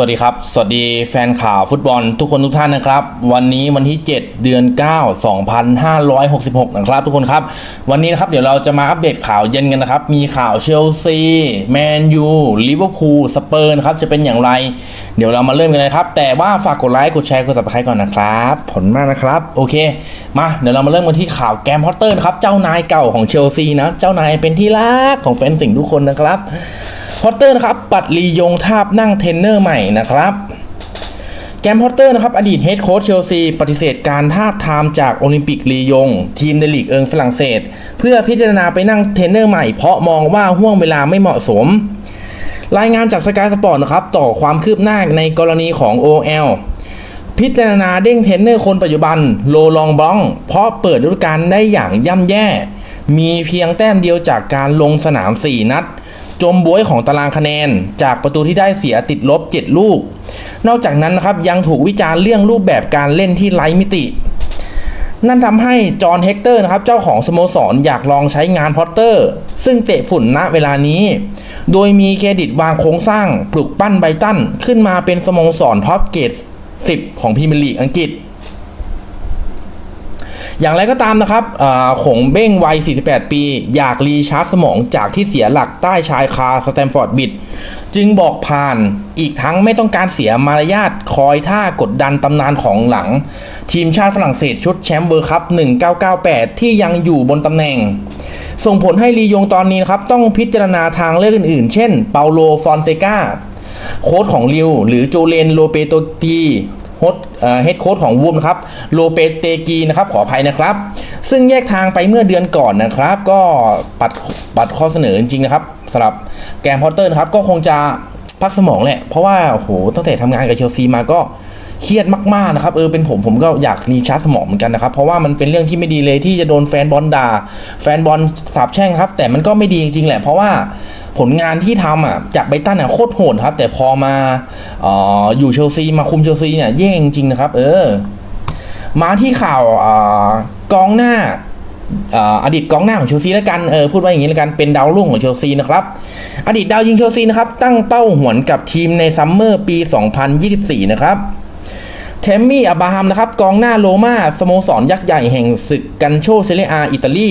วัสดีครับ สวัสดีแฟนข่าวฟุตบอลทุกคนทุกท่านนะครับ วันนี้วันที่ 7 เดือน 9 2566 นะครับทุกคนครับ วันนี้นะครับเดี๋ยวเราจะมาอัปเดตข่าวเย็นกันนะครับ มีข่าวเชลซี แมนยู ลิเวอร์พูล สเปอร์นะครับ จะเป็นอย่างไร เดี๋ยวเรามาเริ่มกันเลยครับ แต่ว่าฝากกดไลค์ กดแชร์ กด subscribe ก่อนนะครับ ผลมากนะครับ โอเค มา เดี๋ยวเรามาเริ่มกันที่ข่าวแกมฮอตเตอร์นะครับ เจ้านายเก่าของเชลซีนะ เจ้านายเป็นที่รักของแฟนสิงห์ทุกคนนะครับ พอตเตอร์นะครับ ปัดลียงทาบนั่งเทรนเนอร์ใหม่นะครับแกมพอตเตอร์นะครับอดีตเฮดโค้ชเชลซีปฏิเสธการทาบทามจากโอลิมปิกลียง ทีมในลีกเอิงฝรั่งเศส เพื่อพิจารณาไปนั่งเทรนเนอร์ใหม่เพราะมองว่าห่วงเวลาไม่เหมาะสม รายงานจากสกายสปอร์ตนะครับ ต่อความคืบหน้าในกรณีของ OL พิจารณาเด้งเทรนเนอร์คนปัจจุบันโลลองบลอง เพราะเปิดฤดูกาลได้อย่างย่ำแย่ มีเพียงแต้มเดียวจากการลงสนาม 4 นัด จมบวยของตารางคะแนน จากประตูที่ได้เสียติดลบ 7 ลูก นอกจากนั้นนะครับยังถูกวิจารณ์เรื่องรูปแบบการเล่นที่ไร้มิติ นั่นทำให้จอห์นเฮกเตอร์นะครับเจ้าของสโมสรอยากลองใช้งานพอตเตอร์ ซึ่งเตะฝุ่นณเวลานี้ โดยมีเครดิตวางโครงสร้าง ปลุกปั้นไบตันขึ้นมาเป็นสโมสรท็อปเกรด10 ของพรีเมียร์ลีกอังกฤษ อย่างไรก็ตามนะครับขงเบ้งวัย 48 ปี อยากรีชาร์จสมองจากที่เสียหลักใต้ชายคาสแตมฟอร์ดบิดจึงบอกผ่านอีกทั้งไม่ต้องการเสียมารยาทคอยท่ากดดันตำนานของหลัง ทีมชาติฝรั่งเศสชุดแชมป์เบอร์คัพ 1998 ที่ยังอยู่บนตำแหน่ง ส่งผลให้ลียงตอนนี้นะครับต้องพิจารณาทางเลือกอื่นๆ เช่น เปาโล ฟอนเซกาโค้ชของลิว หรือโจเลน โลเปโตตี โฮดเฮดโค้ชของวูมนะครับโลเปเตกีนะครับขออภัยนะครับ ซึ่งแยกทางไปเมื่อเดือนก่อนนะครับ ก็ปัดปัดข้อเสนอจริงๆนะครับสำหรับแกมพอตเตอร์นะครับก็คงจะพักสมองแหละ เพราะว่าโอ้โหตั้งแต่ทำงานกับเชลซีมาก็เครียดมากๆนะครับเออเป็นผมผมก็อยากรีชาร์จสมองเหมือนกันนะครับ เพราะว่ามันเป็นเรื่องที่ไม่ดีเลยที่จะโดนแฟนบอลด่าแฟนบอลสาบแช่งครับ แต่มันก็ไม่ดีจริงๆแหละเพราะว่า ผลงานที่ทำอะจากไบตันอะโคตรโหดครับ แต่พอมาอออยู่เชลซีมาคุมเชลซีเนี่ยแย่จริงๆนะครับ เออ มาที่ข่าวอกองหน้าอดีตกองหน้าของเชลซีแล้วกัน เออพูดว่าอย่างนี้แล้วกัน เป็นดาวรุ่งของเชลซีนะครับ อดีตดาวยิงเชลซีนะครับ ตั้งเป้าหวนกับทีมในซัมเมอร์ปี 2024 นะครับ เทมมี่อับราฮัมนะครับ กองหน้าโรมาสโมสรยักษ์ใหญ่แห่งศึกกันโชเซเรียอาอิตาลี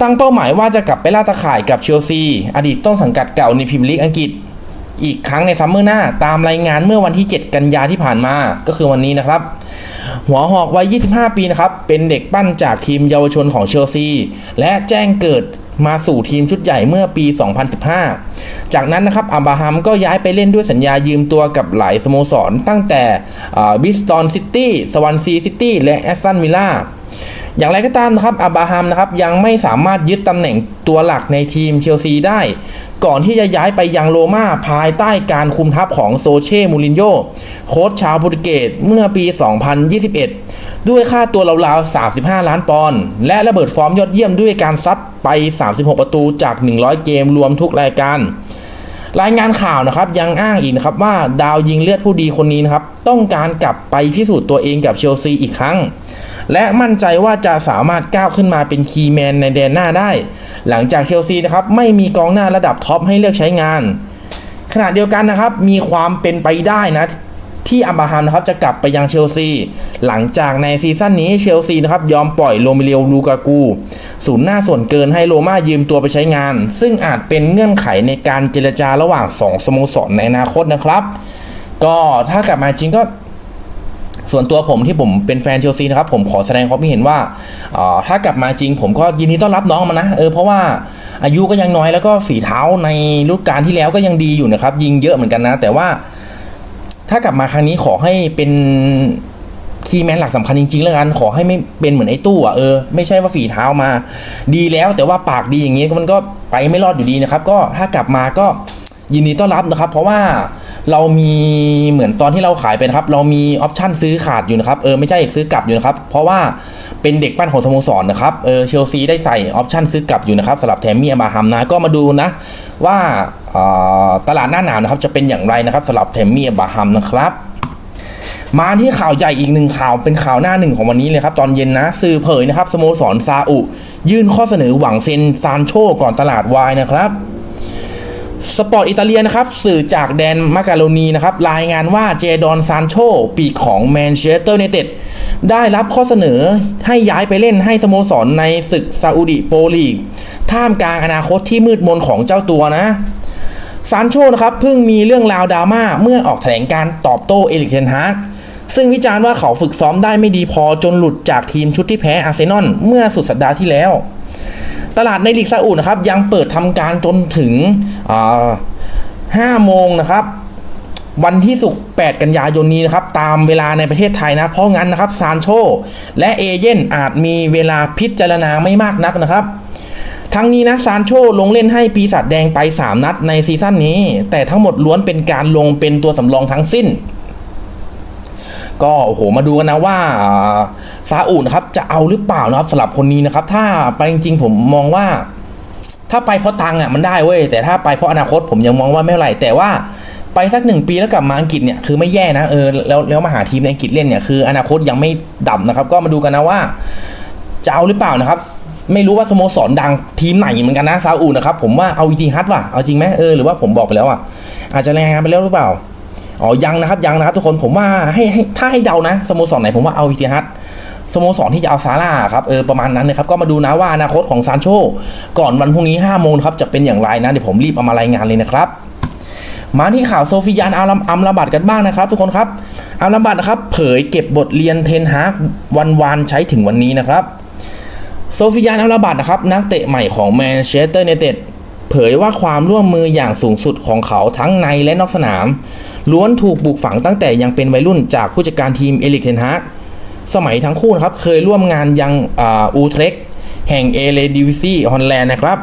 ตั้งเป้าหมายว่าจะกลับไปล่าตะข่ายกับเชลซี อดีตต้นสังกัดเก่าในพรีเมียร์ลีกอังกฤษ อีกครั้งในซัมเมอร์หน้าตามรายงานเมื่อวันที่ 7 กันยาที่ผ่านมาก็คือวันนี้นะครับ หัวหอกวัย 25 ปีนะครับ เป็นเด็กปั้นจากทีมเยาวชนของเชลซี และแจ้งเกิดมาสู่ทีมชุดใหญ่เมื่อปี 2015 จากนั้นนะครับอับราฮัมก็ย้ายไปเล่นด้วยสัญญายืมตัวกับหลายสโมสร ตั้งแต่บิสตอนซิตี้สวอนซีซิตี้และแอสตันวิลล่า อย่างไรก็ตามนะครับอับราฮัมนะครับยังไม่สามารถยึดตำแหน่งตัวหลักในทีมเชลซีได้ ก่อนที่จะย้ายไปยังโรม่าภายใต้การคุมทัพของโซเช่มูรินโญ่โค้ชชาวโปรตุเกสเมื่อปี 2021 ด้วยค่าตัวราวๆ 35 ล้านปอนด์และระเบิดฟอร์มยอดเยี่ยมด้วยการซัดไป 36 ประตูจาก 100 เกมรวมทุกรายการรายงานข่าวนะครับยังอ้างอีกนะครับว่าดาวยิงเลือดผู้ดีคนนี้นะครับต้องการกลับไปพิสูจน์ตัวเองกับเชลซีอีกครั้ง และมั่นใจว่าจะสามารถก้าวขึ้นมาเป็นคีย์แมนในแดนหน้าได้ หลังจากเชลซีนะครับไม่มีกองหน้าระดับท็อปให้เลือกใช้งาน ขณะเดียวกันนะครับมีความเป็นไปได้นะที่อัมบาฮัมนะครับจะกลับไปยังเชลซี หลังจากในซีซั่นนี้เชลซีนะครับยอมปล่อยโรมิเลียวลูกากูศูนย์หน้าส่วนเกินให้โรม่ายืมตัวไปใช้งาน ซึ่งอาจเป็นเงื่อนไขในการเจรจาระหว่าง 2 สโมสรในอนาคตนะครับ ก็ถ้ากลับมาจริงก็ ส่วนตัวผมที่ผมเป็นแฟนเชลซีนะครับผมขอแสดงความคิดเห็นว่าถ้ากลับมาจริง ผมก็ยินดีต้อนรับน้องมานะเออเพราะว่าอายุก็ยังน้อยแล้วก็ฝีเท้าในฤดูกาลที่แล้วก็ยังดีอยู่นะครับ ยิงเยอะเหมือนกันนะ แต่ว่า ถ้ากลับมาครั้งนี้ขอให้เป็นคีย์แมนหลักสำคัญจริงๆแล้วกันขอให้ไม่เป็นเหมือนไอ้ตู้อะเออไม่ใช่ว่าฝีเท้ามา ดีแล้วแต่ว่าปากดีอย่างงี้มันก็ไปไม่รอดอยู่ดีนะครับ ก็ถ้ากลับมาก็ยินดีต้อนรับนะครับ เพราะว่า เรามีเหมือนตอนที่เราขายไปนะครับ เรามีออปชันซื้อขาดอยู่นะครับ เออไม่ใช่ซื้อกลับอยู่นะครับ เพราะว่าเป็นเด็กปั้นของสโมสรนะครับ เออเชลซีได้ใส่ออปชันซื้อกลับอยู่นะครับสำหรับแทมมี่อาบาฮัมนะ ก็มาดูนะว่าตลาดหน้าหนาวนะครับจะเป็นอย่างไรนะครับสำหรับแทมมี่อาบาฮัมนะครับมาที่ข่าวใหญ่อีกหนึ่งข่าวเป็นข่าวหน้าหนึ่งของวันนี้เลยครับ ตอนเย็นนะ สื่อเผยนะครับสโมสรซาอุ ยื่นข้อเสนอหวังเซ็นซานโชก่อนตลาดวายนะครับ สปอร์ตอิตาเลียนะครับ สื่อจากแดนมาการโรนีนะครับ รายงานว่าเจดอนซานโชปีกของแมนเชสเตอร์ n นเต็ดได้รับข้อเสนอให้ย้ายไปเล่นให้สโมสรในศึกซาอุดิโปรลีก ท่ามกลางอนาคตที่มืดมนของเจ้าตัวนะซานโชนะครับเพิ่งมีเรื่องราวดราม่าเมื่อออกแถลงการตอบโต้เอริกเทนฮากซึ่งวิจารณ์ว่าเขาฝึกซ้อมได้ไม่ดีพอจนหลุดจากทีมชุดที่แพ้อาร์เซนอลเมื่อสุดสัปดาห์ที่แล้ว ตลาดในลีกซาอุนะครับยังเปิดทำการจนถึง5โมงนะครับวันที่สุกร์8กันยายนนี้นะครับ ตามเวลาในประเทศไทยนะ เพราะงั้นนะครับซานโช และเอเย่นอาจมีเวลาพิจารณาไม่มากนักนะครับ ทั้งนี้นะซานโชลงเล่นให้ปีศาจแดงไป 3 นัดในซีซั่นนี้ แต่ทั้งหมดล้วนเป็นการลงเป็นตัวสำรองทั้งสิ้น ก็โอ้โหมาดูกันนะว่าซาอุนะครับจะเอาหรือเปล่านะครับสำหรับคนนี้นะครับ ถ้าไปจริงๆผมมองว่า ถ้าไปเพราะตังอะมันได้เว้ยแต่ถ้าไปเพราะอนาคตผมยังมองว่าไม่ไหรแต่ว่าไปสักหนึ่งปีแล้วกลับมาอังกฤษเนี่ยคือไม่แย่นะเออแล้วแล้วมาหาทีมในอังกฤษเล่นเนี่ยคืออนาคตยังไม่ดับนะครับ ก็มาดูกันนะว่าจะเอาหรือเปล่านะครับไม่รู้ว่าสโมสรดังทีมไหนเหมือนกันนะซาอุนะครับผมว่าเอาอีทีฮัทว่ะเอาจริงไหมเออหรือว่าผมบอกไปแล้วอะอาจจะรายงานไปแล้วหรือเปล่า อ๋อยังนะครับยังนะครับทุกคนผมว่าให้ให้ถ้าให้เดานะสโมสรไหนผมว่าเอาอีทีฮัทสโมสรที่จะเอาซาร่าครับเออประมาณนั้นนะครับก็มาดูนะว่าอนาคตของซานโชก่อนวันพรุ่งนี้5โมงครับจะเป็นอย่างไรนะเดี๋ยวผมรีบเอามารายงานเลยนะครับมาที่ข่าวโซฟิยานอัลอัมลาบัดกันบ้างนะครับ ทุกคนครับอัมลาบัดนะครับเผยเก็บบทเรียนเทนฮากวันวานใช้ถึงวันนี้นะครับโซฟิยานอัลลาบัดนะครับนักเตะใหม่ของแมนเชสเตอร์ n นเต็ด เผยว่าความร่วมมืออย่างสูงสุดของเขาทั้งในและนอกสนาม ล้วนถูกปลูกฝังตั้งแต่ยังเป็นวัยรุ่นจากผู้จัดการทีมเอลิกเทนฮากสมัยทั้งคู่นะครับเคยร่วมงานยังอูเทรกแห่งเอเลดิวิซีฮอลแลนด์นะครับ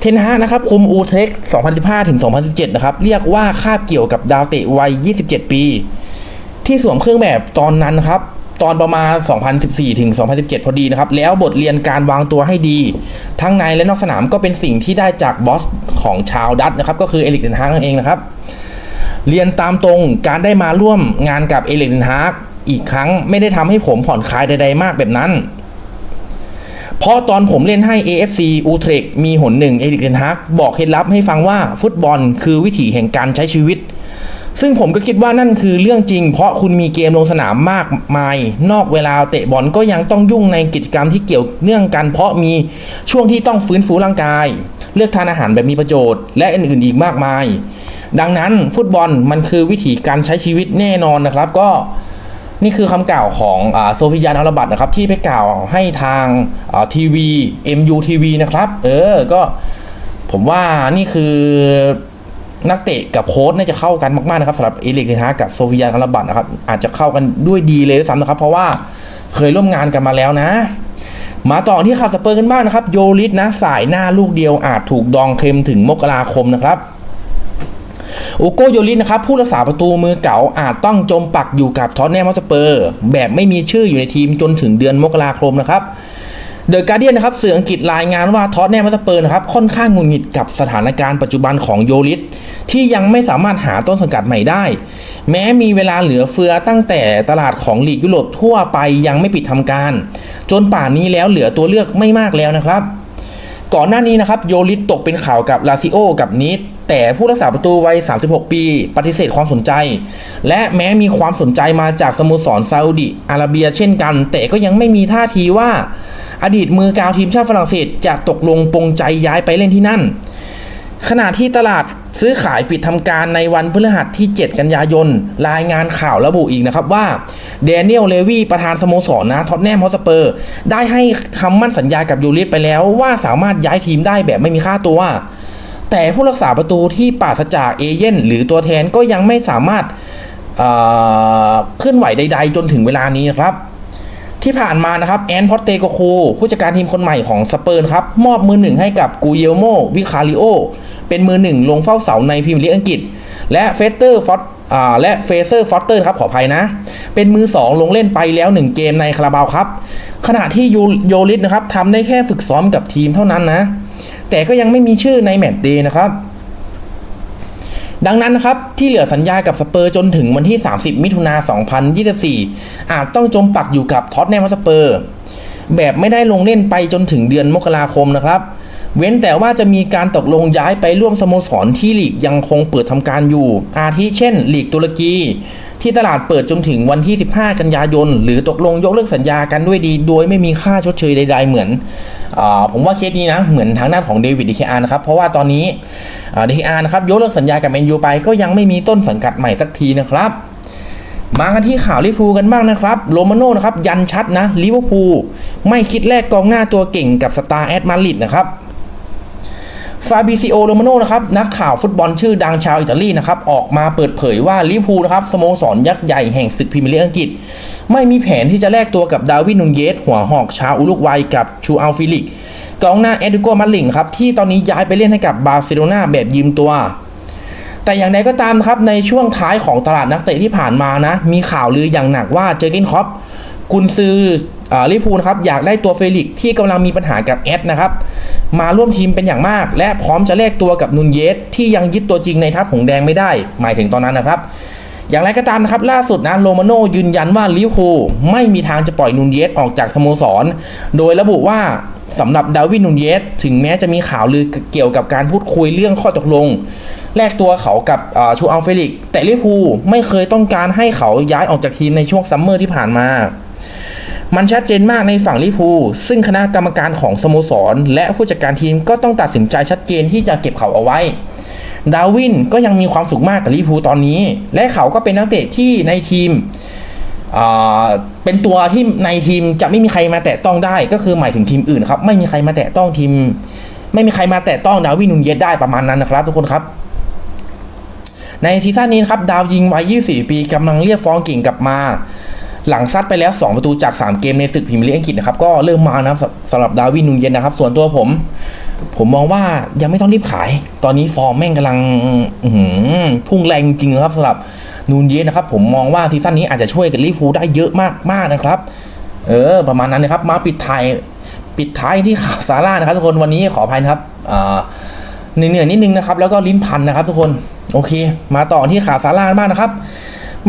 เทนฮานะครับคุมอูเทรก2015ถึง2017 นะครับ เรียกว่าคาบเกี่ยวกับดาวเตะวัย 27 ปี ที่สวมเครื่องแบบตอนนั้นครับ ตอนประมาณ 2014 ถึง 2017 พอดีนะครับ แล้วบทเรียนการวางตัวให้ดี ทั้งในและนอกสนามก็เป็นสิ่งที่ได้จากบอสของชาวดัตนะครับ ก็คือเอลิกเดนฮากนั่นเองนะครับ เรียนตามตรงการได้มาร่วมงานกับเอลิกเดนฮากอีกครั้งไม่ได้ทำให้ผมผ่อนคลายใด ๆ มากแบบนั้น เพราะตอนผมเล่นให้ AFC อูเทรกมีหนหนึ่งเอริกเดนฮากบอกเคล็ดลับให้ฟังว่าฟุตบอลคือวิถีแห่งการใช้ชีวิต ซึ่งผมก็คิดว่านั่นคือเรื่องจริง เพราะคุณมีเกมลงสนามมากมาย นอกเวลาเตะบอลก็ยังต้องยุ่งในกิจกรรมที่เกี่ยวเนื่องกัน เพราะมีช่วงที่ต้องฟื้นฟูร่างกาย เลือกทานอาหารแบบมีประโยชน์และอื่นๆอีกมากมาย ดังนั้นฟุตบอลมันคือวิถีการใช้ชีวิตแน่นอนนะครับก็นี่คือคำกล่าวของอโซฟิยานอัลบัตนะครับ ที่ไปกล่าวให้ทางทีวี MUTV นะครับ เออ ก็ผมว่านี่คือ นักเตะกับโค้ชน่าจะเข้ากันมากๆนะครับสำหรับเอลิกเทนฮากับโซฟิยานอัลบัตนะครับอาจจะเข้ากันด้วยดีเลยด้วยซ้ำนะครับ เพราะว่าเคยร่วมงานกันมาแล้วนะ มาต่อที่ข่าวสเปอร์กันบ้างนะครับ โยลิสนะสายหน้าลูกเดียวอาจถูกดองเค็มถึงมกราคมนะครับอุโกโยลินนะครับผู้รักษาประตูมือเก่าอาจต้องจมปักอยู่กับท็อตแนมสเปอร์ แบบไม่มีชื่ออยู่ในทีมจนถึงเดือนมกราคมนะครับ เดอะการเดียนนะครับสื่ออังกฤษรายงานว่าท็อตแนมฮอตสเปอร์นะครับค่อนข้างงุดหงิดกับสถานการณ์ปัจจุบันของโยลิสที่ยังไม่สามารถหาต้นสังกัดใหม่ได้ แม้มีเวลาเหลือเฟือตั้งแต่ตลาดของลีกยุโรปทั่วไปยังไม่ปิดทำการ จนป่านนี้แล้วเหลือตัวเลือกไม่มากแล้วนะครับ ก่อนหน้านี้นะครับโยลิสตกเป็นข่าวกับลาซิโอกับนิด แต่ผู้รักษาประตูวัย 36 ปี ปฏิเสธความสนใจ และแม้มีความสนใจมาจากสโมสรซาอุดิอาระเบียเช่นกัน แต่ก็ยังไม่มีท่าทีว่า อดีตมือกาวทีมชาติฝรั่งเศสจะตกลงปรงใจย้ายไปเล่นที่นั่น ขณะที่ตลาดซื้อขายปิดทำการในวันพฤหัสที่ 7 กันยายน รายงานข่าวระบุอีกนะครับว่าเดนิเอลเลวีประธานสโมสรนะท็อตแนมฮอสเปอร์ ได้ให้คำมั่นสัญญากับยูริสไปแล้วว่าสามารถย้ายทีมได้แบบไม่มีค่าตัว แต่ผู้รักษาประตูที่ปราศจากเอเย่นหรือตัวแทนก็ยังไม่สามารถเคลื่อนไหวใด ๆ จนถึงเวลานี้นะครับ ที่ผ่านมานะครับแอนพอตเตโกโคผู้จัดการทีมคนใหม่ของสเปอร์ครับ มอบมือหนึ่งให้กับกูเยลโมวิคาริโอ เป็นมือหนึ่งลงเฝ้าเสาในพรีเมียร์ลีกอังกฤษ และเฟสเตอร์ฟอสและเฟเซอร์ฟอสเตอร์ครับขออภัยนะ เป็นมือ 2 ลงเล่นไปแล้ว 1 เกมในคาราบาวครับ ขณะที่โยลิสนะครับทำได้แค่ฝึกซ้อมกับทีมเท่านั้นนะ แต่ก็ยังไม่มีชื่อในแมตช์เดย์นะครับ ดังนั้นนะครับที่เหลือสัญญากับสเปอร์จนถึงวันที่ 30 มิถุนา 2024 อาจต้องจมปักอยู่กับท็อตแนมสเปอร์ แบบไม่ได้ลงเล่นไปจนถึงเดือนมกราคมนะครับ เว้นแต่ว่าจะมีการตกลงย้ายไปร่วมสโมสรที่ลีกยังคงเปิดทำการอยู่ อาทิเช่นลีกตุรกี ที่ตลาดเปิดจนถึงวันที่ 15 กันยายน หรือตกลงยกเลิกสัญญากันด้วยดี โดยไม่มีค่าชดเชยใด ๆ เหมือนอผมว่าเคสนี้นะ เหมือนทางด้านของเดวิดดีเคอาร์นะครับ เพราะว่าตอนนี้ดีเคอาร์นะครับยกเลิกสัญญากับแมนยูไปก็ยังไม่มีต้นสังกัดใหม่สักทีนะครับมากันที่ข่าวลิเวอร์พูลกันบ้างนะครับโรมาโน่นะครับยันชัดนะลิเวอร์พูลไม่คิดแลกกองหน้าตัวเก่งกับสตาร์แอดมาริดนะครับ ฟาบิซิโอโรมาโนนะครับนักข่าวฟุตบอลชื่อดังชาวอิตาลีนะครับออกมาเปิดเผยว่าลิเวอร์พูลนะครับสโมสรยักษ์ใหญ่แห่งศึกพรีเมียร์ลีกอังกฤษ ไม่มีแผนที่จะแลกตัวกับดาวินนุนเยส หัวหอกชาวอุรุกวัยกับชูอัลฟิลิกกองหน้าเอดิโกมาลิงครับที่ตอนนี้ย้ายไปเล่นให้กับบาร์เซโลนาแบบยืมตัวแต่อย่างไรก็ตามครับในช่วงท้ายของตลาดนักเตะที่ผ่านมานะ มีข่าวลืออย่างหนักว่าเจอร์เกนคอปกุนซือลิพูนะครับอยากได้ตัวเฟลิกที่กำลังมีปัญหากับแอดนะครับ มาร่วมทีมเป็นอย่างมาก และพร้อมจะแลกตัวกับนุนเยสที่ยังยึดตัวจริงในทัพหงแดงไม่ได้ หมายถึงตอนนั้นนะครับ อย่างไรก็ตามนะครับ ล่าสุดนะโรมาโนยืนยันว่าลิเวอร์พูลไม่มีทางจะปล่อยนุนเยสออกจากสโมสร โดยระบุว่าสำหรับดาวินนุนเยสถึงแม้จะมีข่าวลือเกี่ยวกับการพูดคุยเรื่องข้อตกลง แลกตัวเขากับชูอัลเฟลิก แต่ลิเวอร์พูลไม่เคยต้องการให้เขาย้ายออกจากทีมในช่วงซัมเมอร์ที่ผ่านมา มันชัดเจนมากในฝั่งลิพูซึ่งคณะกรรมการของสโมสร และผู้จัดการทีมก็ต้องตัดสินใจชัดเจนที่จะเก็บเขาเอาไว้ ดาวินก็ยังมีความสุขมากกับลิพูตอนนี้ และเขาก็เป็นนักเตะที่ในทีมเป็นตัวที่ในทีมจะไม่มีใครมาแตะต้องได้ ก็คือหมายถึงทีมอื่นครับ ไม่มีใครมาแตะต้องทีม ไม่มีใครมาแตะต้องดาวินนุนเยสได้ประมาณนั้นนะครับ ทุกคนครับในซีซั่นนี้ครับดาวยิงวัย 24 ปีกำลังเรียกฟองกิ่งกลับมา หลังซัดไปแล้ว 2 ประตูจาก 3 เกมในศึกพรีเมียร์ลีกอังกฤษนะครับก็เริ่มมานะครับสำหรับดาวินนุนเยสนะครับ ส่วนตัวผม ผมมองว่ายังไม่ต้องรีบขาย ตอนนี้ฟอร์มแม่งกำลังพุ่งแรงจริงครับสำหรับนูนเยสนะครับ ผมมองว่าซีซั่นนี้อาจจะช่วยกับลิเวอร์พูลได้เยอะมากมากนะครับ เออ ประมาณนั้นนะครับ มาปิดท้ายปิดท้ายที่ข่าวซาร่านะครับทุกคนวันนี้ขออภัยนะครับเหนื่อยๆนิดนึงนะครับ แล้วก็ลิ้นพันนะครับ ทุกคนโอเค มาต่อที่ข่าวซาร่ามากนะครับ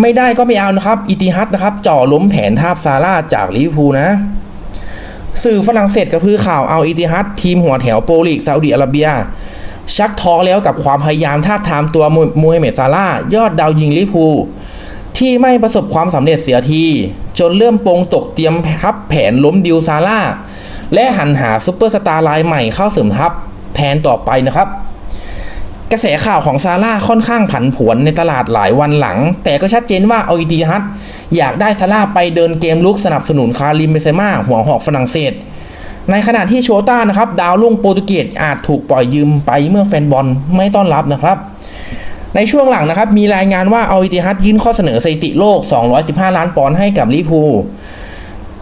ไม่ได้ก็ไม่เอานะครับอิติฮัดนะครับจ่อล้มแผนทาบซาร่าจากลิเวอร์พูลนะ สื่อฝรั่งเศสกระพือข่าวเอาอิติฮัดทีมหัวแถวโปรลีกซาอุดิอาระเบีย ชักท้อแล้วกับความพยายามทาบทามตัวมูฮัมเหม็ดซาร่ายอดดาวยิงลิเวอร์พูลที่ไม่ประสบความสำเร็จเสียที จนเริ่มปงตกเตรียมทับแผนล้มดิวซาร่าและหันหาซุปเปอร์สตาร์รายใหม่เข้าเสริมทัพแทนต่อไปนะครับ กระแสข่าวของซาร่าค่อนข้างผันผวนในตลาดหลายวันหลัง แต่ก็ชัดเจนว่าเอาอีดีฮัตอยากได้ซาร่าไปเดินเกมลุกสนับสนุนคาริมเบเซม่าหัวหอกฝรั่งเศส ในขณะที่โชต้านะครับดาวรุ่งโปรตุเกสอาจถูกปล่อยยืมไปเมื่อแฟนบอลไม่ต้อนรับนะครับในช่วงหลังนะครับมีรายงานว่าเอาอิติฮัดยื่นข้อเสนอสถิติโลก 215 ล้านปอนด์ให้กับลิพู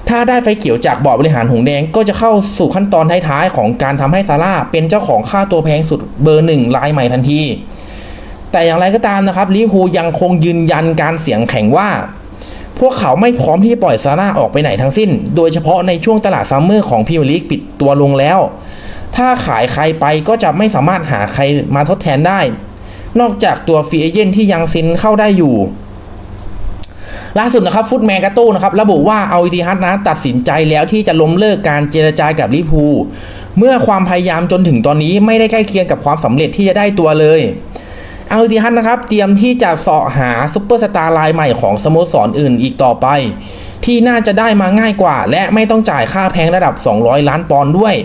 ถ้าได้ไฟเขียวจากบอร์ดบริหารหงแดง ก็จะเข้าสู่ขั้นตอนท้ายๆของการทำให้ซาร่าเป็นเจ้าของค่าตัวแพงสุดเบอร์หนึ่งรายใหม่ทันที แต่อย่างไรก็ตามนะครับลิพูยังคงยืนยันการเสียงแข็งว่า พวกเขาไม่พร้อมที่จะปล่อยซาร่าออกไปไหนทั้งสิ้น โดยเฉพาะในช่วงตลาดซัมเมอร์ของพรีเมียร์ลีกปิดตัวลงแล้ว ถ้าขายใครไปก็จะไม่สามารถหาใครมาทดแทนได้ นอกจากตัวฟรีเอเจนที่ยังซินเข้าได้อยู่ ล่าสุดนะครับฟุตแมนกาโต้นะครับระบุว่าเอาอิติฮัดนะตัดสินใจแล้วที่จะล้มเลิกการเจรจากับลิพูเมื่อความพยายามจนถึงตอนนี้ไม่ได้ใกล้เคียงกับความสำเร็จที่จะได้ตัวเลยเอาอิติฮัดนะครับเตรียมที่จะเสาะหาซุปเปอร์สตาร์รายใหม่ของสโมสรออื่นอีกต่อไป ที่น่าจะได้มาง่ายกว่า และไม่ต้องจ่ายค่าแพงระดับ 200 ล้านปอนด์ด้วย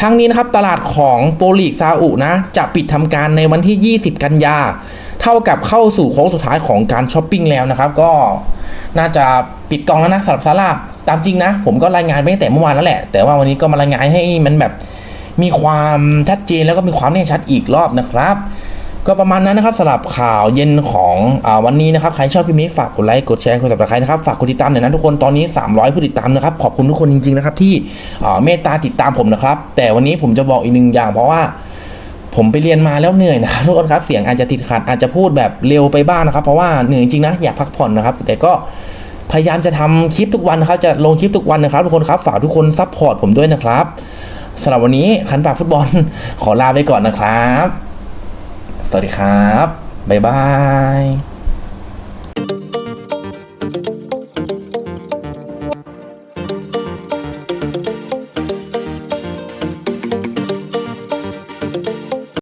ทั้งนี้นะครับตลาดของโปรลีกซาอุนะจะปิดทำการในวันที่ 20 กันยา เท่ากับเข้าสู่โค้งสุดท้ายของการช้อปปิ้งแล้วนะครับก็น่าจะปิดกองแล้วนะสำหรับซาร่าตามจริงนะ ผมก็รายงานไปตั้งแต่เมื่อวานแล้วแหละ แต่ว่าวันนี้ก็มารายงานให้มันแบบมีความชัดเจนแล้วก็มีความแน่ชัดอีกรอบนะครับ ก็ประมาณนั้นนะครับสำหรับข่าวเย็นของอวันนี้นะครับ ใครชอบคลิปนี้ฝากกดไลค์กดแชร์กด subscribe นะครับฝากกดติดตามหน่อยนะทุกคนตอนนี้ 300 ผู้ติดตามนะครับ ขอบคุณทุกคนจริงๆนะครับที่เมตตาติดตามผมนะครับ แต่วันนี้ผมจะบอกอีกหนึ่งอย่างเพราะว่า ผมไปเรียนมาแล้วเหนื่อยนะครับทุกคนครับ เสียงอาจจะติดขัดอาจจะพูดแบบเร็วไปบ้างนะครับ เพราะว่าเหนื่อยจริงนะอยากพักผ่อนนะครับ แต่ก็พยายามจะทำคลิปทุกวันนะครับจะลงคลิปทุกวันนะครับทุกคนครับฝากทุกคนซัพพอร์ตผมด้วยนะครับสำหรับวันนี้คันปากฟุตบอลขอลาไปก่อนนะครับ สวัสดีครับบ๊ายบาย